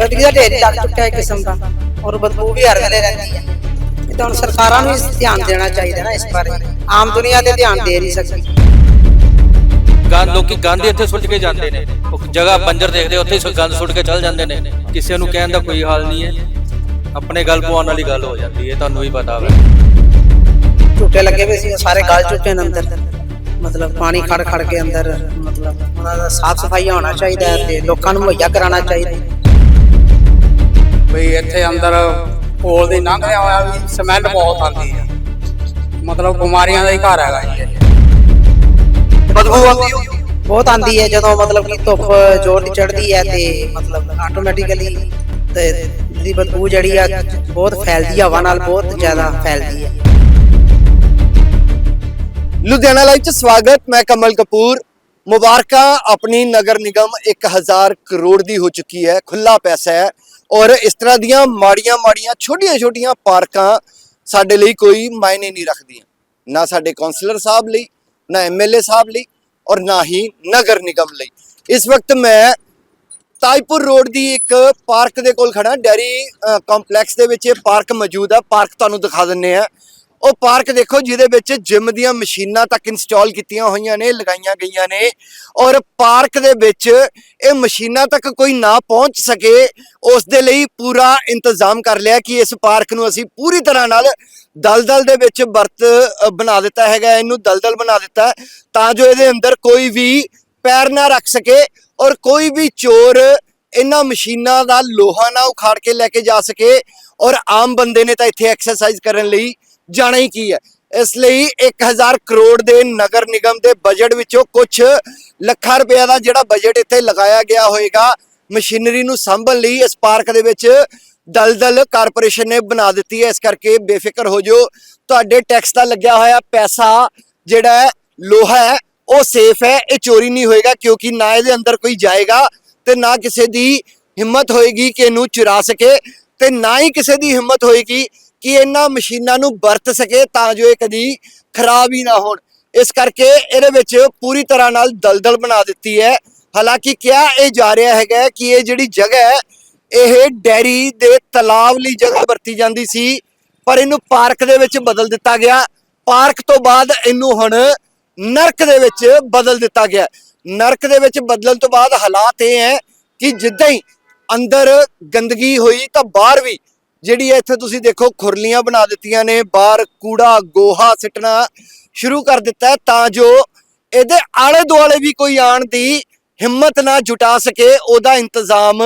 ਗੰਦਗੀ ਦਾ ਢੇਰ ਹੀ ਲੱਗ ਚੁੱਕਾ ਹੈ ਇੱਕ ਕਿਸਮ ਦਾ ਔਰ ਬਦਬੂ ਵੀ ਹਰ ਵੇਲੇ ਰਹਿੰਦੀ ਹੈ ਇਹ ਤਾਂ ਹੁਣ ਸਰਕਾਰਾਂ ਨੂੰ ਇਸ ਧਿਆਨ ਦੇਣਾ ਚਾਹੀਦਾ ਨਾ ਇਸ ਬਾਰੇ। ਆਮ ਦੁਨੀਆ ਤੇ ਧਿਆਨ ਦੇ ਨਹੀਂ ਸਕਦੀ। ਗੰਦ ਲੋਕੀ ਗੰਦ ਇੱਥੇ ਸੁੱਟ ਕੇ ਜਾਂਦੇ ਨੇ। ਉਹ ਜਗ੍ਹਾ ਬੰਜਰ ਦੇਖਦੇ ਉੱਥੇ ਹੀ ਗੰਦ ਸੁੱਟ ਕੇ ਚੱਲ ਜਾਂਦੇ ਨੇ। ਕਿਸੇ ਨੂੰ ਕਹਿਣ ਦਾ ਕੋਈ ਹਾਲ ਨਹੀਂ ਹੈ। ਆਪਣੇ ਗੱਲ ਪਵਾਉਣ ਵਾਲੀ ਗੱਲ ਹੋ ਜਾਂਦੀ ਹੈ ਤੁਹਾਨੂੰ ਵੀ ਪਤਾ ਹੈ ਝੂਟੇ ਲੱਗੇ ਹੋਏ ਸੀ ਸਾਰੇ ਗਲ ਚੁੱਕੇ ਨੇ ਅੰਦਰ। ਮਤਲਬ ਪਾਣੀ ਖੜ ਖੜ ਕੇ ਅੰਦਰ। ਮਤਲਬ ਉਹਨਾਂ ਦਾ ਸਾਫ਼ ਸਫ਼ਾਈ ਹੋਣਾ ਚਾਹੀਦਾ ਤੇ ਲੋਕਾਂ ਨੂੰ ਮੁਹੱਈਆ ਕਰਾਉਣਾ ਚਾਹੀਦਾ ਬਈ ਇੱਥੇ ਅੰਦਰ ਕੋਲ ਦੀ ਲੰਘ ਰਿਹਾ ਹੋਇਆ ਵੀ ਸਮੈਲ ਬਹੁਤ ਆਉਂਦੀ ਹੈ। ਮਤਲਬ ਬਿਮਾਰੀਆਂ ਦਾ ਹੀ ਘਰ ਹੈਗਾ ਜੀ ਇਹ। ਬਦਬੂ ਆਉਂਦੀ ਹੋ? ਬਹੁਤ ਆਂਦੀ ਹੈ ਜਦੋਂ ਮਤਲਬ ਕਿ ਧੁੱਪ ਜ਼ੋਰ ਦੀ ਚੜ੍ਹਦੀ ਹੈ ਤੇ ਮਤਲਬ ਆਟੋਮੈਟਿਕਲੀ ਤੇ ਦੀ ਬਦਬੂ ਜਿਹੜੀ ਆ ਬਹੁਤ ਫੈਲਦੀ ਹੈ ਹਵਾ ਨਾਲ ਬਹੁਤ ਜ਼ਿਆਦਾ ਫੈਲਦੀ ਹੈ। ਲੁਧਿਆਣਾ ਲਾਈਵ ਚ ਸਵਾਗਤ ਮੈਂ ਕਮਲ ਕਪੂਰ। ਮੁਬਾਰਕਾਂ ਆਪਣੀ ਨਗਰ ਨਿਗਮ 1000 ਕਰੋੜ ਦੀ ਹੋ ਚੁੱਕੀ ਹੈ ਖੁੱਲਾ ਪੈਸਾ ਹੈ। ਔਰ ਇਸ ਤਰ੍ਹਾਂ ਦੀਆਂ ਮਾੜੀਆਂ ਮਾੜੀਆਂ ਛੋਟੀਆਂ ਛੋਟੀਆਂ ਪਾਰਕਾਂ ਸਾਡੇ ਲਈ ਕੋਈ ਮਾਇਨੇ ਨਹੀਂ ਰੱਖਦੀਆਂ। ਨਾ ਸਾਡੇ ਕਾਉਂਸਲਰ ਸਾਹਿਬ ਲਈ, ਨਾ ਐਮਐਲਏ ਸਾਹਿਬ ਲਈ ਔਰ ਨਾ ਹੀ ਨਗਰ ਨਿਗਮ ਲਈ। ਇਸ ਵਕਤ ਮੈਂ ਤਾਜਪੁਰ ਰੋਡ ਦੀ ਇੱਕ ਪਾਰਕ ਦੇ ਕੋਲ ਖੜਾ ਡੈਰੀ ਕੰਪਲੈਕਸ ਦੇ ਵਿੱਚ ਇਹ ਪਾਰਕ ਮੌਜੂਦ ਹੈ ਪਾਰਕ ਤੁਹਾਨੂੰ ਦਿਖਾ ਦਿੰਨੇ ਆ ਉਹ ਪਾਰਕ ਦੇਖੋ, ਜਿਹਦੇ ਵਿੱਚ ਜਿਮ ਦੀਆਂ ਮਸ਼ੀਨਾਂ ਤੱਕ ਇੰਸਟਾਲ ਕੀਤੀਆਂ ਹੋਈਆਂ ਨੇ, ਲਗਾਈਆਂ ਗਈਆਂ ਨੇ ਔਰ ਪਾਰਕ ਦੇ ਵਿੱਚ ਇਹ ਮਸ਼ੀਨਾਂ ਤੱਕ ਕੋਈ ਨਾ ਪਹੁੰਚ ਸਕੇ, ਉਸ ਦੇ ਲਈ ਪੂਰਾ ਇੰਤਜ਼ਾਮ ਕਰ ਲਿਆ ਕਿ ਇਸ ਪਾਰਕ ਨੂੰ ਅਸੀਂ ਪੂਰੀ ਤਰ੍ਹਾਂ ਨਾਲ ਦਲਦਲ ਦੇ ਵਿੱਚ ਵਰਤ ਬਣਾ ਦਿੱਤਾ ਹੈਗਾ, ਇਹਨੂੰ ਦਲਦਲ ਬਣਾ ਦਿੱਤਾ, ਤਾਂ ਜੋ ਇਹਦੇ ਅੰਦਰ ਕੋਈ ਵੀ ਪੈਰ ਨਾ ਰੱਖ ਸਕੇ ਔਰ ਕੋਈ ਵੀ ਚੋਰ ਇਹਨਾਂ ਮਸ਼ੀਨਾਂ ਦਾ ਲੋਹਾ ਨਾ ਉਖਾੜ ਕੇ ਲੈ ਕੇ ਜਾ ਸਕੇ ਔਰ ਆਮ ਬੰਦੇ ਨੇ ਤਾਂ ਇੱਥੇ ਐਕਸਰਸਾਈਜ਼ ਕਰਨ ਲਈ ਜਾਣਾ ਹੀ ਕੀ ਹੈ? ਇਸ ਲਈ 1000 ਕਰੋੜ ਦੇ ਨਗਰ ਨਿਗਮ ਦੇ ਬਜਟ ਵਿੱਚੋਂ ਕੁਝ ਲੱਖਾਂ ਰੁਪਏ ਦਾ ਜਿਹੜਾ ਬਜਟ ਇੱਥੇ ਲਗਾਇਆ ਗਿਆ ਹੋਏਗਾ, ਮਸ਼ੀਨਰੀ ਨੂੰ ਸੰਭਲ ਲਈ ਇਸ ਪਾਰਕ ਦੇ ਵਿੱਚ ਦਲਦਲ ਕਾਰਪੋਰੇਸ਼ਨ ਨੇ ਬਣਾ ਦਿੱਤੀ ਹੈ। ਇਸ ਕਰਕੇ ਬੇਫਿਕਰ ਹੋ ਜਾਓ। ਤੁਹਾਡੇ ਟੈਕਸ ਦਾ ਲੱਗਿਆ ਹੋਇਆ ਪੈਸਾ ਜਿਹੜਾ ਹੈ, ਲੋਹਾ ਹੈ, ਉਹ ਸੇਫ ਹੈ, ਇਹ ਚੋਰੀ ਨਹੀਂ ਹੋਏਗਾ ਕਿਉਂਕਿ ਨਾ ਇਹਦੇ ਅੰਦਰ ਕੋਈ ਜਾਏਗਾ ਤੇ ਨਾ ਕਿਸੇ ਦੀ ਹਿੰਮਤ ਹੋਏਗੀ ਕਿ ਇਹਨੂੰ ਚੁਰਾ ਸਕੇ ਤੇ ਨਾ ਹੀ ਕਿਸੇ ਦੀ ਹਿੰਮਤ ਹੋਏਗੀ ਕਿ ਇਹਨਾਂ ਮਸ਼ੀਨਾਂ ਨੂੰ ਵਰਤ ਸਕੇ ਤਾਂ ਜੋ ਇਹ ਕਦੀ ਖਰਾਬ ਹੀ ਨਾ ਹੋਣ। ਇਸ ਕਰਕੇ ਇਹਦੇ ਵਿੱਚ ਪੂਰੀ ਤਰ੍ਹਾਂ ਨਾਲ ਦਲਦਲ ਬਣਾ ਦਿੱਤੀ ਹੈ। ਹਾਲਾਂਕਿ ਕਿਹਾ ਇਹ ਜਾ ਰਿਹਾ ਹੈਗਾ ਕਿ ਇਹ ਜਿਹੜੀ ਜਗ੍ਹਾ ਹੈ, ਇਹ ਡੈਰੀ ਦੇ ਤਲਾਬ ਲਈ ਜਗ੍ਹਾ ਵਰਤੀ ਜਾਂਦੀ ਸੀ, ਪਰ ਇਹਨੂੰ ਪਾਰਕ ਦੇ ਵਿੱਚ ਬਦਲ ਦਿੱਤਾ ਗਿਆ। ਪਾਰਕ ਤੋਂ ਬਾਅਦ ਇਹਨੂੰ ਹੁਣ ਨਰਕ ਦੇ ਵਿੱਚ ਬਦਲ ਦਿੱਤਾ ਗਿਆ। ਨਰਕ ਦੇ ਵਿੱਚ ਬਦਲਣ ਤੋਂ ਬਾਅਦ ਹਾਲਾਤ ਇਹ ਹੈ ਕਿ ਜਿੱਦਾਂ ਹੀ ਅੰਦਰ ਗੰਦਗੀ ਹੋਈ ਤਾਂ ਬਾਹਰ ਵੀ ਜਿਹੜੀ ਹੈ ਇੱਥੇ ਤੁਸੀਂ ਦੇਖੋ ਖੁਰਲੀਆਂ ਬਣਾ ਦਿੱਤੀਆਂ ਨੇ, ਬਾਹਰ ਕੂੜਾ, ਗੋਹਾ ਸਿੱਟਣਾ ਸ਼ੁਰੂ ਕਰ ਦਿੱਤਾ ਤਾਂ ਜੋ ਇਹਦੇ ਆਲੇ ਦੁਆਲੇ ਵੀ ਕੋਈ ਆਣ ਦੀ ਹਿੰਮਤ ਨਾ ਜੁਟਾ ਸਕੇ, ਉਹਦਾ ਇੰਤਜ਼ਾਮ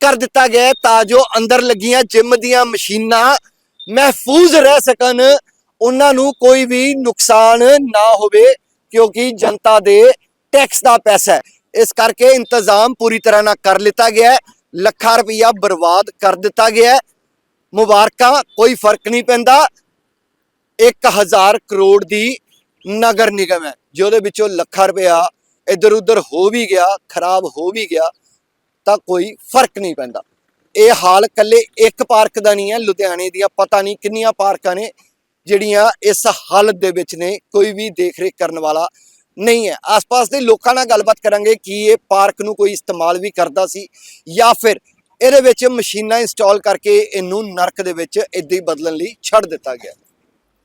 ਕਰ ਦਿੱਤਾ ਗਿਆ ਤਾਂ ਜੋ ਅੰਦਰ ਲੱਗੀਆਂ ਜਿਮ ਦੀਆਂ ਮਸ਼ੀਨਾਂ ਮਹਿਫੂਜ਼ ਰਹਿ ਸਕਣ, ਉਹਨਾਂ ਨੂੰ ਕੋਈ ਵੀ ਨੁਕਸਾਨ ਨਾ ਹੋਵੇ ਕਿਉਂਕਿ ਜਨਤਾ ਦੇ ਟੈਕਸ ਦਾ ਪੈਸਾ ਹੈ। ਇਸ ਕਰਕੇ ਇੰਤਜ਼ਾਮ ਪੂਰੀ ਤਰ੍ਹਾਂ ਨਾਲ ਕਰ ਲਿੱਤਾ ਗਿਆ ਹੈ, ਲੱਖਾਂ ਰੁਪਈਆ ਬਰਬਾਦ ਕਰ ਦਿੱਤਾ ਗਿਆ ਹੈ। ਮੁਬਾਰਕਾਂ, ਕੋਈ ਫ਼ਰਕ ਨਹੀਂ ਪੈਂਦਾ। 1000 ਕਰੋੜ ਦੀ ਨਗਰ ਨਿਗਮ ਹੈ ਜਿਹਦੇ ਵਿੱਚੋਂ ਲੱਖਾਂ ਰੁਪਇਆ ਇੱਧਰ ਉੱਧਰ ਹੋ ਵੀ ਗਿਆ, ਖਰਾਬ ਹੋ ਵੀ ਗਿਆ, ਤਾਂ ਕੋਈ ਫ਼ਰਕ ਨਹੀਂ ਪੈਂਦਾ। ਇਹ ਹਾਲ ਕੱਲੇ ਇੱਕ ਪਾਰਕ ਦਾ ਨਹੀਂ ਹੈ, ਲੁਧਿਆਣੇ ਦੀਆਂ ਪਤਾ ਨਹੀਂ ਕਿੰਨੀਆਂ ਪਾਰਕਾਂ ਨੇ, ਜਿਹੜੀਆਂ ਇਸ ਹਾਲਤ ਦੇ ਵਿੱਚ ਨੇ, ਕੋਈ ਵੀ ਦੇਖ ਰੇਖ ਕਰਨ ਵਾਲਾ ਨਹੀਂ ਹੈ। ਆਸ-ਪਾਸ ਦੇ ਲੋਕਾਂ ਨਾਲ ਗੱਲਬਾਤ ਕਰਾਂਗੇ ਕਿ ਇਹ ਪਾਰਕ ਨੂੰ ਕੋਈ ਇਸਤੇਮਾਲ ਵੀ ਕਰਦਾ ਸੀ ਜਾਂ ਫਿਰ ਇਹਦੇ ਵਿੱਚ ਮਸ਼ੀਨਾਂ ਇੰਸਟਾਲ ਕਰਕੇ ਇਹਨੂੰ ਨਰਕ ਦੇ ਵਿੱਚ ਇਦਾਂ ਹੀ ਬਦਲਣ ਲਈ ਛੱਡ ਦਿੱਤਾ ਗਿਆ।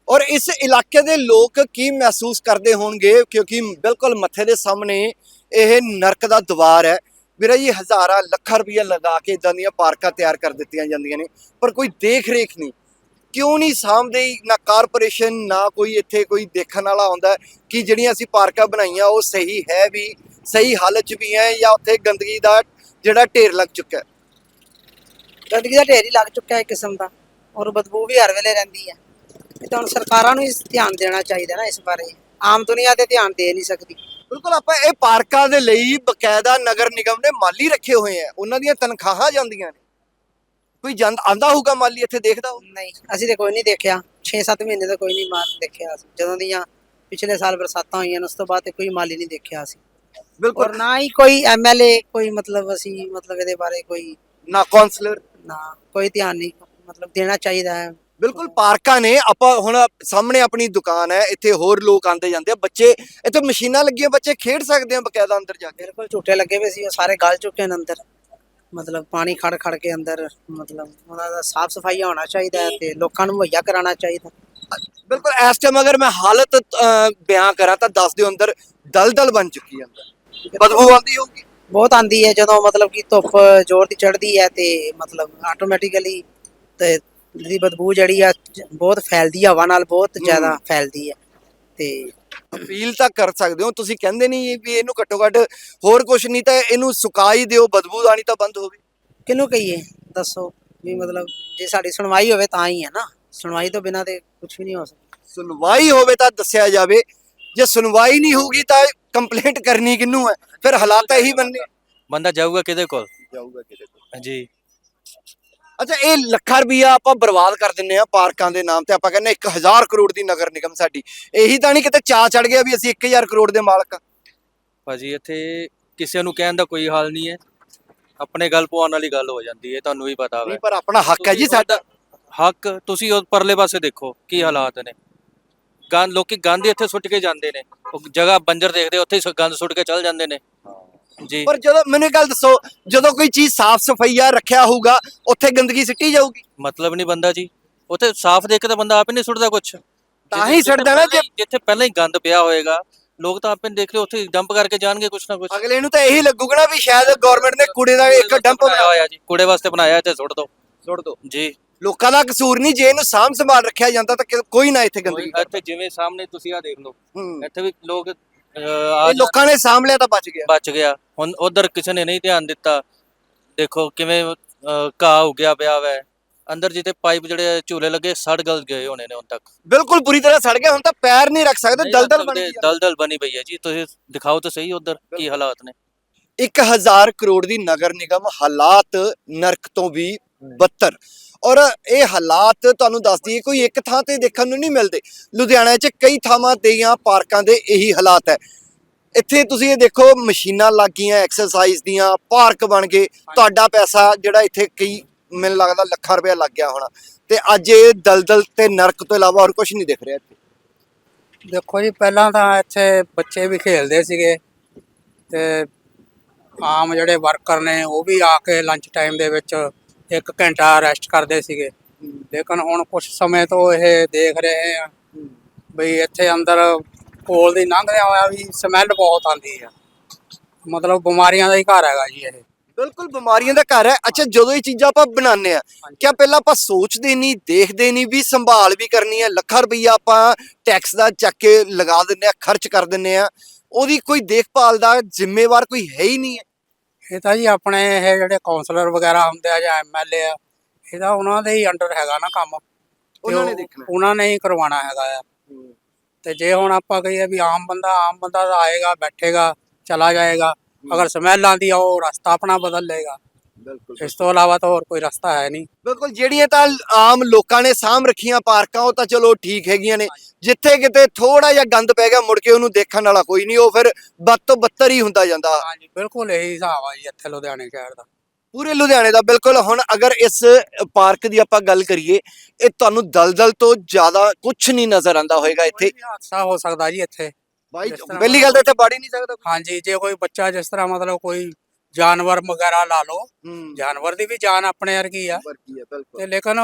ਔਰ ਇਸ ਇਲਾਕੇ ਦੇ ਲੋਕ ਕੀ ਮਹਿਸੂਸ ਕਰਦੇ ਹੋਣਗੇ? ਕਿਉਂਕਿ ਬਿਲਕੁਲ ਮੱਥੇ ਦੇ ਸਾਹਮਣੇ ਇਹ ਨਰਕ ਦਾ ਦਵਾਰ ਹੈ। ਵੀਰਾ ਜੀ, ਹਜ਼ਾਰਾਂ ਲੱਖਾਂ ਰੁਪਏ ਲਗਾ ਕੇ ਇਦਾਂ ਦੀਆਂ ਪਾਰਕਾਂ ਤਿਆਰ ਕਰ ਦਿੱਤੀਆਂ ਜਾਂਦੀਆਂ ਨੇ, ਪਰ ਕੋਈ ਦੇਖ ਰੇਖ ਨਹੀਂ। ਕਿਉਂ ਨਹੀਂ ਸਾਹਮਣੇ ਨਾ ਕਾਰਪੋਰੇਸ਼ਨ, ਨਾ ਕੋਈ ਇੱਥੇ ਕੋਈ ਦੇਖਣ ਵਾਲਾ ਆਉਂਦਾ ਕਿ ਜਿਹੜੀਆਂ ਅਸੀਂ ਪਾਰਕਾਂ ਬਣਾਈਆਂ, ਉਹ ਸਹੀ ਹੈ ਵੀ, ਸਹੀ ਹਾਲਤ 'ਚ ਵੀ ਹੈ ਜਾਂ ਉੱਥੇ ਗੰਦਗੀ ਦਾ ਜਿਹੜਾ ਢੇਰ ਲੱਗ ਚੁੱਕਾ ਹੈ। ਗੰਦਗੀ ਦਾ ਢੇਰ ਹੀ ਲੱਗ ਚੁੱਕਾ ਹੈ ਕਿਸਮ ਦਾ ਔਰ ਬਦਬੂ ਵੀ ਹਰ ਵੇਲੇ ਰਹਿੰਦੀ ਹੈ ਇਹ ਤਾਂ ਹੁਣ ਸਰਕਾਰਾਂ ਨੂੰ ਇਸ ਧਿਆਨ ਦੇਣਾ ਚਾਹੀਦਾ ਨਾ ਇਸ ਬਾਰੇ। ਆਮ ਦੁਨੀਆ ਤੇ ਧਿਆਨ ਦੇ ਨਹੀਂ ਸਕਦੀ। ਬਿਲਕੁਲ ਆਪਾਂ ਇਹ ਪਾਰਕਾਂ ਦੇ ਲਈ ਬਕਾਇਦਾ ਨਗਰ ਨਿਗਮ ਨੇ ਮਾਲੀ ਰੱਖੇ ਹੋਏ ਆ। ਉਹਨਾਂ ਦੀਆਂ ਤਨਖਾਹਾਂ ਜਾਂਦੀਆਂ ਨੇ। ਕੋਈ ਜਨ ਆਂਦਾ ਹੋਊਗਾ ਮਾਲੀ ਇੱਥੇ ਦੇਖਦਾ ਨਹੀਂ ਅਸੀਂ ਤੇ ਕੋਈ ਨਹੀਂ ਦੇਖਿਆ। 6-7 ਮਹੀਨੇ ਤੋਂ ਕੋਈ ਨਹੀਂ ਮਾਰ ਦੇਖਿਆ ਅਸੀਂ। ਜਦੋਂ ਦੀਆਂ ਪਿਛਲੇ ਸਾਲ ਬਰਸਾਤਾਂ ਹੋਈਆਂ ਉਸ ਤੋਂ ਬਾਅਦ ਤੇ ਕੋਈ ਮਾਲੀ ਨਹੀਂ ਦੇਖਿਆ ਅਸੀਂ। ਬਿਲਕੁਲ। ਨਾ ਹੀ ਕੋਈ ਐਮਐਲਏ ਕੋਈ ਮਤਲਬ ਅਸੀਂ ਮਤਲਬ ਇਹਦੇ ਬਾਰੇ ਕੋਈ ਨਾ ਕਾਉਂਸਲਰ ਨਾ ਕੋਈ ਧਿਆਨ ਨਹੀਂ ਮਤਲਬ ਦੇਣਾ ਚਾਹੀਦਾ ਹੈ। ਬਿਲਕੁਲ ਪਾਰਕਾਂ ਨੇ ਆਪਾਂ ਹੁਣ ਸਾਹਮਣੇ ਆਪਣੀ ਦੁਕਾਨ ਹੈ ਇੱਥੇ ਹੋਰ ਲੋਕ ਆਂਦੇ ਜਾਂਦੇ ਆ ਬੱਚੇ ਇੱਥੇ ਮਸ਼ੀਨਾਂ ਲੱਗੀਆਂ ਬੱਚੇ ਖੇਡ ਸਕਦੇ ਆ ਬਕਾਇਦਾ ਅੰਦਰ ਜਾ ਕੇ। ਬਿਲਕੁਲ ਝੂਠੇ ਲੱਗੇ ਹੋਏ ਸੀ ਉਹ ਸਾਰੇ ਗਲ ਚੁੱਕੇ ਨੇ ਅੰਦਰ। ਮਤਲਬ ਪਾਣੀ ਖੜ ਖੜ ਕੇ ਅੰਦਰ ਮਤਲਬ ਉਹਨਾਂ ਦਾ ਸਾਫ਼ ਸਫ਼ਾਈ ਹੋਣਾ ਚਾਹੀਦਾ ਹੈ ਤੇ ਲੋਕਾਂ ਨੂੰ ਮੁਹੱਈਆ ਕਰਾਉਣਾ ਚਾਹੀਦਾ ਬਿਲਕੁਲ ਇਸ ਟਾਈਮ ਅਗਰ ਮੈਂ ਹਾਲਤ ਅਹ, ਬਿਆਨ ਕਰਾਂ ਤਾਂ ਦੱਸ ਦਿਓ ਅੰਦਰ ਦਲਦਲ ਬਣ ਚੁੱਕੀ ਹੈ ਅੰਦਰ। ਬਦਬੂ ਆਉਂਦੀ ਹੋਊਗੀ। ਬਹੁਤ ਆਂਦੀ ਹੈ ਜਦੋਂ ਮਤਲਬ ਕਿ ਧੁੱਪ ਜ਼ੋਰ ਦੀ ਚੜ੍ਹਦੀ ਹੈ ਤੇ ਮਤਲਬ ਆਟੋਮੈਟਿਕਲੀ ਤੇ ਦੀ ਬਦਬੂ ਜਿਹੜੀ ਆ ਬਹੁਤ ਫੈਲਦੀ ਹੈ ਹਵਾ ਨਾਲ ਬਹੁਤ ਜ਼ਿਆਦਾ ਫੈਲਦੀ ਹੈ ਤੇ ਫੀਲ ਤਾਂ ਕਰ ਸਕਦੇ ਹੋ ਤੁਸੀਂ ਕਹਿੰਦੇ ਨਹੀਂ ਵੀ ਇਹਨੂੰ ਘੱਟੋ ਘੱਟ ਹੋਰ ਕੁਝ ਨਹੀਂ ਤਾਂ ਇਹਨੂੰ ਸੁਕਾਈ ਦਿਓ ਬਦਬੂ ਆਣੀ ਤਾਂ ਬੰਦ ਹੋਵੇ ਕਿਹਨੂੰ ਕਹੀਏ? ਦੱਸੋ ਵੀ ਮਤਲਬ ਜੇ ਸਾਡੀ ਸੁਣਵਾਈ ਹੋਵੇ ਤਾਂ ਹੀ ਹੈ ਨਾ ਸੁਣਵਾਈ ਤੋਂ ਬਿਨਾਂ ਤੇ ਕੁਝ ਵੀ ਨਹੀਂ ਹੋ ਸਕਦਾ। ਸੁਣਵਾਈ ਹੋਵੇ ਤਾਂ ਦੱਸਿਆ ਜਾਵੇ ਜੇ ਸੁਣਵਾਈ ਨਹੀਂ ਹੋਊਗੀ ਤਾਂ ਕੰਪਲੇਂਟ ਕਰਨੀ ਕਿਹਨੂੰ ਹੈ? ਫਿਰ ਹਾਲਾਤ ਇਹੀ ਬਣਨੇ ਬੰਦਾ ਜਾਊਗਾ ਕਿਹਦੇ ਕੋਲ? ਜਾਊਗਾ ਕਿਤੇ ਜੀ। ਅੱਛਾ ਇਹ ਲੱਖਾਂ ਰੁਪਈਆ ਆਪਾਂ ਬਰਬਾਦ ਕਰ ਦਿੰਨੇ ਆ ਪਾਰਕਾਂ ਦੇ ਨਾਮ ਤੇ। ਆਪਾਂ ਕਹਿੰਦੇ 1000 ਕਰੋੜ ਦੀ ਨਗਰ ਨਿਗਮ ਸਾਡੀ। ਇਹੀ ਤਾਂ ਨਹੀਂ ਕਿਤੇ ਚਾਹ ਚੜ ਗਿਆ ਵੀ ਅਸੀਂ 1000 ਕਰੋੜ ਦੇ ਮਾਲਕ ਆ। ਭਾਜੀ ਇੱਥੇ ਕਿਸੇ ਨੂੰ ਕਹਿਣ ਦਾ ਕੋਈ ਹਾਲ ਨਹੀਂ ਹੈ। ਆਪਣੇ ਗੱਲ ਪਵਾਉਣ ਵਾਲੀ ਗੱਲ ਹੋ ਜਾਂਦੀ ਹੈ ਤੁਹਾਨੂੰ ਵੀ ਪਤਾ ਨਹੀਂ ਹੈ ਪਰ ਆਪਣਾ ਹੱਕ ਹੈ ਜੀ ਸਾਡਾ। ਹੱਕ ਤੁਸੀਂ ਉਹ ਪਰਲੇ ਪਾਸੇ ਦੇਖੋ ਕੀ ਹਾਲਾਤ ਨੇ। ਗੰਦ ਲੋਕੀ ਗੰਦ ਹੀ ਇੱਥੇ ਸੁੱਟ ਕੇ ਜਾਂਦੇ ਨੇ। ਉਹ ਜਗ੍ਹਾ ਬੰਜਰ ਦੇਖਦੇ ਉੱਥੇ ਹੀ ਸ- ਗੰਦ ਸੁੱਟ ਕੇ ਚੱਲ ਜਾਂਦੇ ਨੇ। ਜੀ। ਪਰ ਜਦੋਂ ਮੈਨੂੰ ਇੱਕ ਗੱਲ ਦੱਸੋ ਜਦੋਂ ਕੋਈ ਚੀਜ਼ ਸਾਫ਼ ਸਫਾਈਆ ਰੱਖਿਆ ਹੋਊਗਾ ਉੱਥੇ ਗੰਦਗੀ ਸਿੱਟੀ ਜਾਊਗੀ? ਮਤਲਬ ਨਹੀਂ ਬੰਦਾ ਜੀ। ਉੱਥੇ ਸਾਫ਼ ਦੇਖ ਕੇ ਤਾਂ ਬੰਦਾ ਆਪੇ ਨਹੀਂ ਸੁੱਟਦਾ ਕੁਝ ਤਾਂ ਹੀ ਸੁੱਟਦਾ ਨਾ ਜੇ ਜਿੱਥੇ ਪਹਿਲਾਂ ਹੀ ਗੰਦ ਪਿਆ ਹੋਏਗਾ ਲੋਕ ਤਾਂ ਆਪੇ ਦੇਖ ਲਿਓ ਉੱਥੇ ਡੰਪ ਕਰਕੇ ਜਾਣਗੇ ਕੁਛ ਨਾ ਕੁਛ। ਅਗਲੇ ਨੂੰ ਤਾਂ ਇਹੀ ਲੱਗੂਗਾ ਨਾ ਵੀ ਸ਼ਾਇਦ ਗਵਰਨਮੈਂਟ ਨੇ ਕੂੜੇ ਦਾ ਇੱਕ ਡੰਪ ਬਣਾਇਆ। ਹੋਇਆ ਜੀ। ਕੂੜੇ ਵਾਸਤੇ ਬਣਾਇਆ ਇੱਥੇ ਸੁੱਟ ਦੋ। ਸੁੱਟ ਦੋ। ਜੀ। ਲੋਕਾਂ ਦਾ ਕਸੂਰ ਨਹੀਂ ਜੇ ਇਹਨੂੰ ਸਾਂਭ ਸੰਭਾਲ ਰੱਖਿਆ ਜਾਂਦਾ ਤਾਂ ਕਿ- ਕੋਈ ਨਾ ਇੱਥੇ ਗੰਦਗੀ ਇੱਥੇ ਜਿਵੇਂ ਸਾਹਮਣੇ ਤੁਸੀਂ ਆ ਦੇਖ ਲਓ ਹੂੰ। ਇੱਥੇ ਵੀ ਲੋਕ ਅਹ, ਇਹ ਆ ਲੋਕਾਂ ਨੇ ਸਾਂਭ ਲਿਆ ਤਾਂ ਬਚ ਗਿਆ। ਬਚ ਗਿਆ। ਹੁਣ ਉਧਰ ਕਿਸੇ ਨੇ ਨਹੀਂ ਧਿਆਨ ਦਿੱਤਾ। ਦੇਖੋ ਕਿਵੇਂ ਅਹ, ਘਾਹ ਉੱਗਿਆ ਪਿਆ ਵੈ। ਅੰਦਰ ਜਿੱਤੇ ਪਾਈਪ ਜਿਹੜੇ ਝੂਲੇ ਲੱਗੇ ਸੜ ਗਲ ਗਏ ਹੋਣੇ ਨੇ ਹੁਣ ਤੱਕ। ਬਿਲਕੁਲ ਪੂਰੀ ਤਰ੍ਹਾਂ ਸੜ ਗਿਆ ਹੁਣ ਤਾਂ ਪੈਰ ਨਹੀਂ ਰੱਖ ਸਕਦੇ ਦਲਦਲ ਬਣ ਗਈ ਦਲਦਲ ਬਣੀ ਪਈ ਹੈ ਜੀ। ਤੁਸੀਂ ਦਿਖਾਓ ਤਾਂ ਸਹੀ ਉਧਰ ਕੀ ਹਾਲਾਤ ਨੇ। 1000 ਕਰੋੜ ਦੀ ਨਗਰ ਨਿਗਮ ਹਾਲਾਤ ਨਰਕ ਤੋਂ ਵੀ ਬੱਤਰ ਔਰ ਇਹ ਹਾਲਾਤ ਤੁਹਾਨੂੰ ਦੱਸ ਦਈਏ, ਕੋਈ ਇੱਕ ਥਾਂ ਤੇ ਦੇਖਣ ਨੂੰ ਨਹੀਂ ਮਿਲਦੇ। ਲੁਧਿਆਣਾ 'ਚ ਕਈ ਥਾਵਾਂ ਤੇ ਜਾਂ ਪਾਰਕਾਂ ਦੇ ਇਹੀ ਹਾਲਾਤ ਹੈ। ਇੱਥੇ ਤੁਸੀਂ ਇਹ ਦੇਖੋ, ਮਸ਼ੀਨਾਂ ਲੱਗ ਗਈਆਂ ਐਕਸਰਸਾਈਜ਼ ਦੀਆਂ, ਪਾਰਕ ਬਣ ਗਏ। ਤੁਹਾਡਾ ਪੈਸਾ ਜਿਹੜਾ ਇੱਥੇ ਕਈ, ਮੈਨੂੰ ਲੱਗਦਾ ਲੱਖਾਂ ਰੁਪਏ ਲੱਗ ਗਿਆ ਹੋਣਾ। ਤੇ ਅੱਜ ਇਹ ਦਲਦਲ ਤੇ ਨਰਕ ਤੋਂ ਇਲਾਵਾ ਹੋਰ ਕੁਝ ਨਹੀਂ ਦਿਖ ਰਿਹਾ ਇੱਥੇ। ਦੇਖੋ ਜੀ, ਪਹਿਲਾਂ ਤਾਂ ਇੱਥੇ ਬੱਚੇ ਵੀ ਖੇਡਦੇ ਸੀਗੇ। ਤੇ ਆਮ ਜਿਹੜੇ ਵਰਕਰ ਨੇ, ਉਹ ਵੀ ਆ ਕੇ ਲੰਚ ਟਾਈਮ ਦੇ ਵਿੱਚ ਇੱਕ ਘੰਟਾ ਰੈਸਟ ਕਰਦੇ ਸੀਗੇ। ਲੇਕਿਨ ਹੁਣ ਕੁਝ ਸਮੇਂ ਤੋਂ ਇਹ ਦੇਖ ਰਹੇ ਆ ਬਈ ਇੱਥੇ ਅੰਦਰ ਕੋਲ ਦੀ ਲੰਘਦਿਆਂ ਹੋਇਆ ਵੀ ਸਮੈਲ ਬਹੁਤ ਆਉਂਦੀ ਆ। ਮਤਲਬ ਬਿਮਾਰੀਆਂ ਦਾ ਹੀ ਘਰ ਹੈਗਾ ਜੀ ਇਹ। ਬਿਲਕੁਲ ਬਿਮਾਰੀਆਂ ਦਾ ਘਰ ਹੈ। ਅੱਛਾ ਜਦੋਂ ਇਹ ਚੀਜ਼ਾਂ ਆਪਾਂ ਬਣਾਉਂਦੇ ਆ ਕਿਆ ਪਹਿਲਾਂ ਆਪਾਂ ਸੋਚਦੇ ਨਹੀਂ ਦੇਖਦੇ ਨਹੀਂ ਵੀ ਸੰਭਾਲ ਵੀ ਕਰਨੀ ਹੈ ਲੱਖਾਂ ਰੁਪਈਆ ਆਪਾਂ ਟੈਕਸ ਦਾ ਚੱਕ ਕੇ ਲਗਾ ਦਿੰਨੇ ਆ ਖਰਚ ਕਰ ਦਿੰਨੇ ਆ ਉਹਦੀ ਕੋਈ ਦੇਖਭਾਲ ਦਾ ਜ਼ਿੰਮੇਵਾਰ ਕੋਈ ਹੈ ਹੀ ਨਹੀਂ ਹੈ। ਇਹ ਤਾਂ ਜੀ ਆਪਣੇ ਇਹ ਜਿਹੜੇ ਕਾਉਂਸਲਰ ਵਗੈਰਾ ਹੁੰਦੇ ਆ ਜਾਂ ਐਮਐਲਏ ਆ ਇਹ ਤਾਂ ਉਹਨਾਂ ਦੇ ਹੀ ਅੰਡਰ ਹੈਗਾ ਨਾ ਕੰਮ। ਉਹਨਾਂ ਨੇ ਦੇਖਣਾ। ਉਹਨਾਂ ਨੇ ਹੀ ਕਰਵਾਉਣਾ ਹੈਗਾ ਆ। ਤੇ ਜੇ ਹੁਣ ਆਪਾਂ ਕਹੀਏ ਵੀ ਆਮ ਬੰਦਾ ਆਮ ਬੰਦਾ ਤਾਂ ਆਏਗਾ ਬੈਠੇਗਾ ਚਲਾ ਜਾਏਗਾ। ਅਗਰ ਸਮੈਲ ਆਂਦੀ ਆ ਉਹ ਰਸਤਾ ਆਪਣਾ ਬਦਲ ਲਏਗਾ। ਬਿਲਕੁਲ ਇਸ ਤੋਂ ਇਲਾਵਾ ਤਾਂ ਹੋਰ ਕੋਈ ਰਸਤਾ ਹੈ ਨਹੀਂ। ਬਿਲਕੁਲ ਜਿਹੜੀਆਂ ਤਾਂ ਆਮ ਲੋਕਾਂ ਨੇ ਸਾਂਭ ਰੱਖੀਆਂ ਪਾਰਕਾਂ ਉਹ ਤਾਂ ਚਲੋ ਠੀਕ ਹੈਗੀਆਂ ਨੇ। ਜਿੱਥੇ ਕਿਤੇ ਥੋੜਾ ਜਿਹਾ ਗੰਦ ਪੈ ਗਿਆ ਮੁੜ ਕੇ ਉਹਨੂੰ ਦੇਖਣ ਵਾਲਾ ਕੋਈ ਨਹੀਂ ਉਹ ਫਿਰ ਬਦ ਤੋਂ ਬੱਤਰ ਹੀ ਹੁੰਦਾ ਜਾਂਦਾ। ਹਾਂਜੀ ਬਿਲਕੁਲ ਇਹੀ ਹਿਸਾਬ ਆ ਜੀ ਇੱਥੇ ਲੁਧਿਆਣੇ ਸ਼ਹਿਰ ਦਾ। ਪੂਰੇ ਲੁਧਿਆਣੇ ਦਾ ਬਿਲਕੁਲ। ਹੁਣ ਅਗਰ ਇਸ ਪਾਰਕ ਦੀ ਆਪਾਂ ਗੱਲ ਕਰੀਏ ਇਹ ਤੁਹਾਨੂੰ ਦਲਦਲ ਤੋਂ ਜ਼ਿਆਦਾ ਕੁਝ ਨਹੀਂ ਨਜ਼ਰ ਆਂਦਾ ਹੋਏਗਾ ਇੱਥੇ। ਕੋਈ ਵੀ ਹਾਦਸਾ ਹੋ ਸਕਦਾ ਜੀ ਇੱਥੇ। ਬਾਈ ਪਹਿਲੀ ਗੱਲ ਤਾਂ ਇੱਥੇ ਵੜ ਹੀ ਨਹੀਂ ਸਕਦਾ ਹਾਂਜੀ ਜੇ ਕੋਈ ਬੱਚਾ ਜਿਸ ਤਰ੍ਹਾਂ ਮਤਲਬ ਕੋਈ ਜਾਨਵਰ ਵਗੈਰਾ ਲਾ ਲਓ। ਹੂੰ। ਜਾਨਵਰ ਦੀ ਵੀ ਜਾਨ ਆਪਣੇ ਵਰਗੀ ਆ। ਵਰਗੀ ਹੈ ਬਿਲਕੁਲ। ਤੇ ਲੇਕਿਨ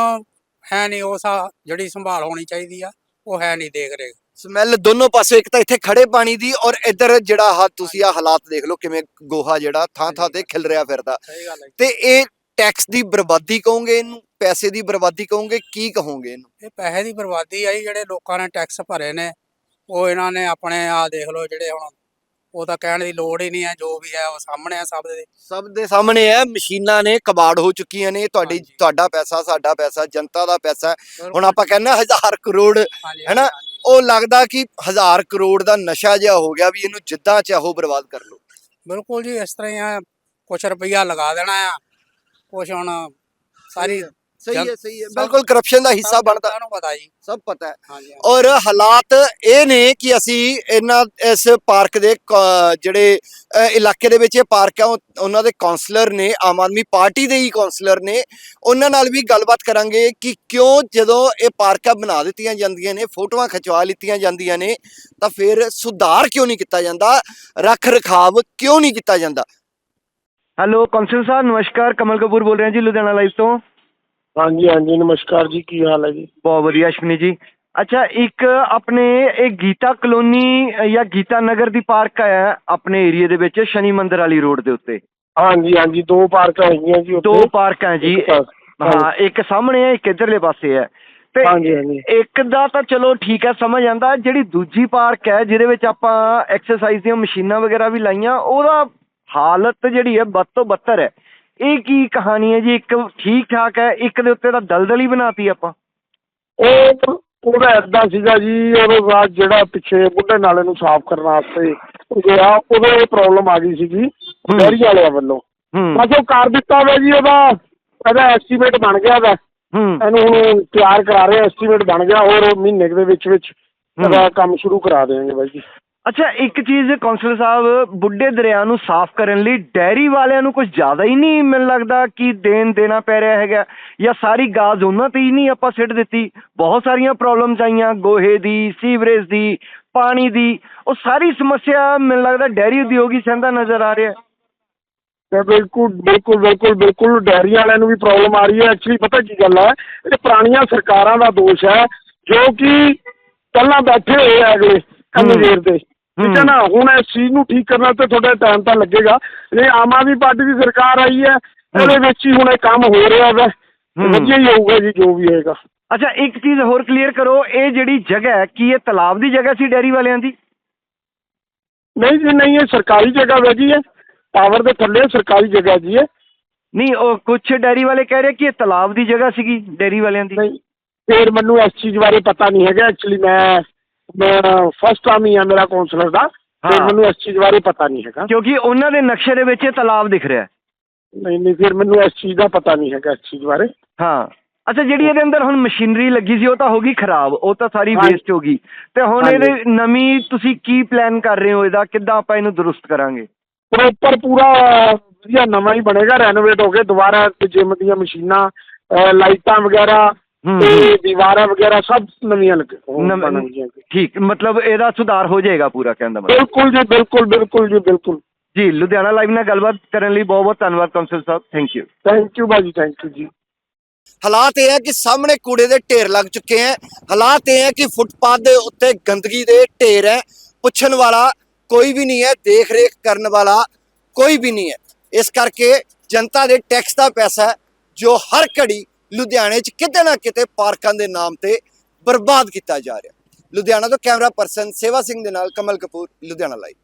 ਹੈ ਨਹੀਂ ਉਹ ਸਾ ਜਿਹੜੀ ਸੰਭਾਲ ਹੋਣੀ ਚਾਹੀਦੀ ਆ ਉਹ ਹੈ ਨਹੀਂ ਦੇਖ ਰਹੇ ਸਮੈਲ ਦੋਨੋਂ ਪਾਸੇ ਇੱਕ ਤਾਂ ਇੱਥੇ ਖੜੇ ਪਾਣੀ ਦੀ ਔਰ ਇੱਧਰ ਜਿਹੜਾ ਹਾ ਤੁਸੀਂ ਆ ਹਾਲਾਤ ਦੇਖ ਲਓ ਕਿਵੇਂ ਗੋਹਾ ਜਿਹੜਾ ਥਾਂ ਥਾਂ ਤੇ ਖਿਲ ਰਿਹਾ ਫਿਰਦਾ। ਸਹੀ ਗੱਲ ਹੈ ਤੇ ਇਹ ਟੈਕਸ ਦੀ ਬਰਬਾਦੀ ਕਹੋਗੇ ਇਹਨੂੰ? ਪੈਸੇ ਦੀ ਬਰਬਾਦੀ ਕਹੋਗੇ? ਕੀ ਕਹੋਗੇ ਇਹਨੂੰ? ਇਹ ਪੈਸੇ ਦੀ ਬਰਬਾਦੀ ਆ ਜੀ ਜਿਹੜੇ ਲੋਕਾਂ ਨੇ ਟੈਕਸ ਭਰੇ ਨੇ ਉਹ ਇਹਨਾਂ ਨੇ ਆਪਣੇ ਆ ਦੇਖ ਲਓ ਜਿਹੜੇ ਹੁਣ ਉਹ ਤਾਂ ਕਹਿਣ ਦੀ ਲੋੜ ਹੀ ਨਹੀਂ ਹੈ ਜੋ ਵੀ ਹੈ ਉਹ ਸਾਹਮਣੇ ਆ ਸਭ ਦੇ। ਸਭ ਦੇ ਸਾਹਮਣੇ ਹੈ ਮਸ਼ੀਨਾਂ ਨੇ ਕਬਾੜ ਹੋ ਚੁੱਕੀਆਂ ਨੇ ਤੁਹਾਡੀ। ਤੁਹਾਡਾ ਪੈਸਾ ਸਾਡਾ ਪੈਸਾ ਜਨਤਾ ਦਾ ਪੈਸਾ ਹੁਣ ਆਪਾਂ ਕਹਿੰਦੇ ਹਾਂ ਹਜ਼ਾਰ ਕਰੋੜ ਹੈਨਾ? ਉਹ ਲੱਗਦਾ ਕਿ ਹਜ਼ਾਰ ਕਰੋੜ ਦਾ ਨਸ਼ਾ ਜਿਹਾ ਹੋ ਗਿਆ ਵੀ ਇਹਨੂੰ ਜਿੱਦਾਂ ਚਾਹੋ ਬਰਬਾਦ ਕਰ ਲਓ। ਬਿਲਕੁਲ ਜੀ ਇਸ ਤਰ੍ਹਾਂ ਹੀ ਆ ਕੁਛ ਰੁਪਈਆ ਲਗਾ ਦੇਣਾ ਆ ਕੁਛ ਹੁਣ ਸਾਰੀ ਸਹੀ ਹੈ ਸਹੀ ਹੈ। ਬਿਲਕੁਲ ਕਰਪਸ਼ਨ ਦਾ ਹਿੱਸਾ ਬਣਦਾ। ਨੂੰ ਪਤਾ ਜੀ। ਸਭ ਪਤਾ ਹੈ। ਔਰ ਹਾਲਾਤ ਇਹ ਨੇ ਕਿ ਅਸੀਂ ਇਹਨਾਂ ਇਸ ਪਾਰਕ ਦੇ ਜਿਹੜੇ ਇਲਾਕੇ ਦੇ ਵਿੱਚ ਇਹ ਪਾਰਕ ਹੈ ਉਹ- ਉਹਨਾਂ ਦੇ ਕਾਉਂਸਲਰ ਨੇ ਆਮ ਆਦਮੀ ਪਾਰਟੀ ਦੇ ਹੀ ਕਾਉਂਸਲਰ ਨੇ ਉਹਨਾਂ ਨਾਲ ਵੀ ਗੱਲਬਾਤ ਕਰਾਂਗੇ ਕਿ ਕਿਉਂ ਜਦੋਂ ਇਹ ਪਾਰਕਾਂ ਬਣਾ ਦਿੱਤੀਆਂ ਜਾਂਦੀਆਂ ਨੇ ਫੋਟੋਆਂ ਖਿਚਵਾ ਲਿੱਤੀਆਂ ਜਾਂਦੀਆਂ ਨੇ ਤਾਂ ਫਿਰ ਸੁਧਾਰ ਕਿਉਂ ਨਹੀਂ ਕੀਤਾ ਜਾਂਦਾ? ਰੱਖ ਰਖਾਵ ਕਿਉਂ ਨਹੀਂ ਕੀਤਾ ਜਾਂਦਾ? ਹੈਲੋ ਕੌਂਸਲ ਸਾਹਿਬ ਨਮਸਕਾਰ। ਕਮਲ ਕਪੂਰ ਬੋਲ ਰਿਹਾ ਜੀ ਲੁਧਿਆਣਾ ਲਾਈਵ ਤੋਂ। ਹਾਂਜੀ ਹਾਂਜੀ ਨਮਸਕਾਰ ਜੀ ਕੀ ਹਾਲ ਹੈ ਜੀ? ਬਹੁਤ ਵਧੀਆ ਅਸ਼ਵਨੀ ਜੀ। ਅੱਛਾ ਇੱਕ ਆਪਣੇ ਇਹ ਗੀਤਾ ਕਲੋਨੀ ਜਾਂ ਗੀਤਾ ਨਗਰ ਦੀ ਪਾਰਕ ਹੈ ਆਪਣੇ ਏਰੀਆ ਦੇ ਵਿੱਚ ਸ਼ਨੀ ਮੰਦਰ ਵਾਲੀ ਰੋਡ ਦੇ ਉੱਤੇ? ਹਾਂਜੀ ਹਾਂਜੀ ਦੋ ਪਾਰਕਾਂ ਹੈਗੀਆਂ ਜੀ ਦੋ ਪਾਰਕਾਂ ਜੀ। ਹਾਂ ਇੱਕ ਸਾਹਮਣੇ ਹੈ ਇੱਕ ਇਧਰਲੇ ਪਾਸੇ ਹੈ। ਤੇ ਹਾਂਜੀ ਹਾਂਜੀ। ਇੱਕ ਦਾ ਤਾਂ ਚਲੋ ਠੀਕ ਹੈ ਸਮਝ ਆਂਦਾ ਜਿਹੜੀ ਦੂਜੀ ਪਾਰਕ ਹੈ ਜਿਹਦੇ ਵਿੱਚ ਆਪਾਂ ਐਕਸਰਸਾਈਜ਼ ਦੀਆਂ ਮਸ਼ੀਨਾਂ ਵਗੈਰਾ ਵੀ ਲਾਈਆਂ ਉਹਦਾ ਹਾਲਤ ਜਿਹੜੀ ਹੈ ਬਦ ਤੋਂ ਬੱਤਰ ਹੈ। ਇਹ ਕੀ ਕਹਾਣੀ ਹੈ ਜੀ? ਇੱਕ ਠੀਕ ਠਾਕ ਹੈ ਇੱਕ ਦੇ ਉੱਤੇ ਤਾਂ ਦਲਦਲ ਹੀ ਬਣਾਤੀ ਆਪਾਂ। ਉਹ ਉਹਦਾ ਏਦਾਂ ਸੀਗਾ ਜੀ ਉਹ ਰਾਤ ਜਿਹੜਾ ਪਿੱਛੇ ਬੁੱਢੇ ਨਾਲੇ ਨੂੰ ਸਾਫ਼ ਕਰਨ ਵਾਸਤੇ ਗਿਆ ਉਹਦੇ ਪ੍ਰੋਬਲਮ ਆ ਗਈ ਸੀਗੀ ਡੈਰੀ ਵਾਲਿਆਂ ਵੱਲੋਂ। ਬਸ ਉਹ ਕਰ ਦਿੱਤਾ ਵਾ ਜੀ ਉਹਦਾ ਇਹਦਾ ਐਸਟੀਮੇਟ ਬਣ ਗਿਆ ਵਾ। ਇਹਨੂੰ ਹੁਣ ਤਿਆਰ ਕਰਾ ਰਹੇ ਐਸਟੀਮੇਟ ਬਣ ਗਿਆ ਹੋਰ ਮਹੀਨੇ ਦੇ ਵਿੱਚ ਵਿੱਚ ਇਹਦਾ ਕੰਮ ਸ਼ੁਰੂ ਕਰਾ ਦੇਵਾਂਗੇ ਬਾਈ ਜੀ। ਅੱਛਾ, ਇੱਕ ਚੀਜ਼ ਕੌਂਸਲਰ ਸਾਹਿਬ, ਬੁੱਢੇ ਦਰਿਆ ਨੂੰ ਸਾਫ਼ ਕਰਨ ਲਈ ਡੈਰੀ ਵਾਲਿਆਂ ਨੂੰ ਕੁਝ ਜ਼ਿਆਦਾ ਹੀ ਨਹੀਂ ਮੈਨੂੰ ਲੱਗਦਾ ਕਿ ਦੇਣ ਦੇਣਾ ਪੈ ਰਿਹਾ ਹੈਗਾ। ਜਾਂ ਸਾਰੀ ਗਾਜ਼ ਉਹਨਾਂ ਤੇ ਹੀ ਨਹੀਂ ਆਪਾਂ ਸਿੱਟ ਦਿੱਤੀ। ਬਹੁਤ ਸਾਰੀਆਂ ਪ੍ਰੋਬਲਮਸ ਆਈਆਂ, ਗੋਹੇ ਦੀ, ਸੀਵਰੇਜ ਦੀ, ਪਾਣੀ ਦੀ। ਉਹ ਸਾਰੀ ਸਮੱਸਿਆ ਮੈਨੂੰ ਲੱਗਦਾ ਡੈਰੀ ਉਦਯੋਗ ਹੀ ਸਹਿੰਦਾ ਨਜ਼ਰ ਆ ਰਿਹਾ। ਤੇ ਬਿਲਕੁਲ ਬਿਲਕੁਲ ਬਿਲਕੁਲ ਬਿਲਕੁਲ ਡੈਰੀਆਂ ਵਾਲਿਆਂ ਨੂੰ ਵੀ ਪ੍ਰੋਬਲਮ ਆ ਰਹੀ ਹੈ। ਐਕਚੁਅਲੀ ਪਤਾ ਕੀ ਗੱਲ ਹੈ ਇਹ ਪੁਰਾਣੀਆਂ ਸਰਕਾਰਾਂ ਦਾ ਦੋਸ਼ ਹੈ, ਜੋ ਕਿ ਪਹਿਲਾਂ ਬੈਠੇ ਹੋਏ ਆ ਅਗਲੇ ਕੰਨੀ ਦੇਰ ਦੇ। ਠੀਕ ਹੈ। ਨਾ ਹੁਣ ਇਸ ਚੀਜ਼ ਨੂੰ ਠੀਕ ਕਰਨਾ ਤੇ ਤੁਹਾਡਾ ਟਾਈਮ ਤਾਂ ਲੱਗੇਗਾ। ਇਹ ਆਮ ਆਦਮੀ ਪਾਰਟੀ ਦੀ ਸਰਕਾਰ ਆਈ ਹੈ ਉਹਦੇ ਵਿੱਚ ਹੀ ਹੁਣ ਇਹ ਕੰਮ ਹੋ ਰਿਹਾ ਵਾ। ਵਧੀਆ ਹੀ ਹੋਊਗਾ ਜੀ ਜੋ ਵੀ ਹੋਏਗਾ। ਅੱਛਾ ਇੱਕ ਚੀਜ਼ ਹੋਰ ਕਲੀਅਰ ਕਰੋ ਇਹ ਜਿਹੜੀ ਜਗ੍ਹਾ ਹੈ ਕੀ ਇਹ ਤਲਾਬ ਦੀ ਜਗ੍ਹਾ ਸੀ ਡੈਰੀ ਵਾਲਿਆਂ ਦੀ? ਨਹੀਂ ਜੀ ਨਹੀਂ ਇਹ ਸਰਕਾਰੀ ਜਗ੍ਹਾ ਹੈਗੀ ਹੈ ਟਾਵਰ ਦੇ ਥੱਲੇ ਸਰਕਾਰੀ ਜਗ੍ਹਾ ਜੀ ਹੈ ਨਹੀਂ ਉਹ ਕੁਝ ਡੈਰੀ ਵਾਲੇ ਕਹਿ ਰਹੇ ਕਿ ਇਹ ਤਲਾਬ ਦੀ ਜਗ੍ਹਾ ਸੀਗੀ ਡੈਰੀ ਵਾਲਿਆਂ ਦੀ। ਨਹੀਂ ਫਿਰ ਮੈਨੂੰ ਇਸ ਚੀਜ਼ ਬਾਰੇ ਪਤਾ ਨਹੀਂ ਹੈਗਾ। ਐਕਚੁਅਲੀ ਮੈਂ ਮੈਂ ਫਸਟ ਟਾਈਮ ਹੀ ਆ ਮੇਰਾ ਕਾਉਂਸਲਰ ਦਾ ਤੇ ਹਾਂ। ਮੈਨੂੰ ਇਸ ਚੀਜ਼ ਬਾਰੇ ਪਤਾ ਨਹੀਂ ਹੈਗਾ ਕਿਉਂਕਿ ਉਹਨਾਂ ਦੇ ਨਕਸ਼ੇ ਦੇ ਵਿੱਚ ਇਹ ਤਲਾਬ ਦਿਖ ਰਿਹਾ ਹੈ। ਨਹੀਂ ਨਹੀਂ ਫਿਰ ਮੈਨੂੰ ਇਸ ਚੀਜ਼ ਦਾ ਪਤਾ ਨਹੀਂ ਹੈਗਾ ਇਸ ਚੀਜ਼ ਬਾਰੇ ਹਾਂ ਅੱਛਾ ਜਿਹੜੀ ਇਹਦੇ ਅੰਦਰ ਹੁਣ ਮਸ਼ੀਨਰੀ ਲੱਗੀ ਸੀ ਉਹ ਤਾਂ ਹੋ ਗਈ ਖਰਾਬ ਉਹ ਤਾਂ ਸਾਰੀ ਹਾਂਜੀ। ਵੇਸਟ ਹੋ ਗਈ ਤੇ ਹੁਣ ਹਾਂਜੀ। ਇਹਦੇ ਨਵੀਂ ਤੁਸੀਂ ਕੀ ਪਲਾਨ ਕਰ ਰਹੇ ਹੋ ਇਹਦਾ ਕਿੱਦਾਂ ਆਪਾਂ ਇਹਨੂੰ ਦਰੁਸਤ ਕਰਾਂਗੇ ਪ੍ਰੋਪਰ ਪੂਰਾ ਵਧੀਆ ਨਵਾਂ ਹੀ ਬਣੇਗਾ ਰੈਨੋਵੇਟ ਹੋ ਕੇ ਦੁਬਾਰਾ ਜਿਮ ਦੀਆਂ ਮਸ਼ੀਨਾਂ ਅਹ ਲਾਈਟਾਂ ਵਗੈਰਾ ਤੇ। ਦੀਵਾਰਾਂ ਵਗੈਰਾ ਸਭ ਨਵੀਆਂ ਲੱਗ ਨਵ- ਬਣਨਗੀਆਂ ਠੀਕ ਮਤਲਬ ਇਹਦਾ ਸੁਧਾਰ ਹੋ ਜਾਏਗਾ ਪੂਰਾ ਕਹਿੰਦਾ ਮਤਲਬ? ਬਿਲਕੁਲ ਜੀ ਬਿਲਕੁਲ ਬਿਲਕੁਲ ਜੀ ਬਿਲਕੁਲ। ਜੀ ਲੁਧਿਆਣਾ ਲਾਈਵ ਨਾਲ ਗੱਲਬਾਤ ਕਰਨ ਲਈ ਬਹੁਤ ਬਹੁਤ ਧੰਨਵਾਦ ਕੌਂਸਲ ਸਾਹਿਬ ਥੈਂਕ ਯੂ ਥੈਂਕ ਯੂ ਭਾਜੀ ਥੈਂਕ ਯੂ ਜੀ। ਹਾਲਾਤ ਇਹ ਹੈ ਕਿ ਸਾਹਮਣੇ ਕੂੜੇ ਦੇ ਢੇਰ ਲੱਗ ਚੁੱਕੇ ਹੈ। ਹਾਲਾਤ ਇਹ ਹੈ ਕਿ ਫੁੱਟਪਾਥ ਦੇ ਉੱਤੇ ਗੰਦਗੀ ਦੇ ਢੇਰ ਹੈ। ਪੁੱਛਣ ਵਾਲਾ ਕੋਈ ਵੀ ਨਹੀਂ ਹੈ ਦੇਖ ਰੇਖ ਕਰਨ ਵਾਲਾ ਕੋਈ ਵੀ ਨਹੀਂ ਹੈ। ਇਸ ਕਰਕੇ ਜਨਤਾ ਦੇ ਟੈਕਸ ਦਾ ਪੈਸਾ ਜੋ ਹਰ ਘੜੀ ਲੁਧਿਆਣੇ 'ਚ ਕਿਤੇ ਨਾ ਕਿਤੇ ਪਾਰਕਾਂ ਦੇ ਨਾਮ ਤੇ ਬਰਬਾਦ ਕੀਤਾ ਜਾ ਰਿਹਾ। ਲੁਧਿਆਣਾ ਤੋਂ ਕੈਮਰਾ ਪਰਸਨ ਸੇਵਾ ਸਿੰਘ ਦੇ ਨਾਲ ਕਮਲ ਕਪੂਰ, ਲੁਧਿਆਣਾ ਲਾਈਵ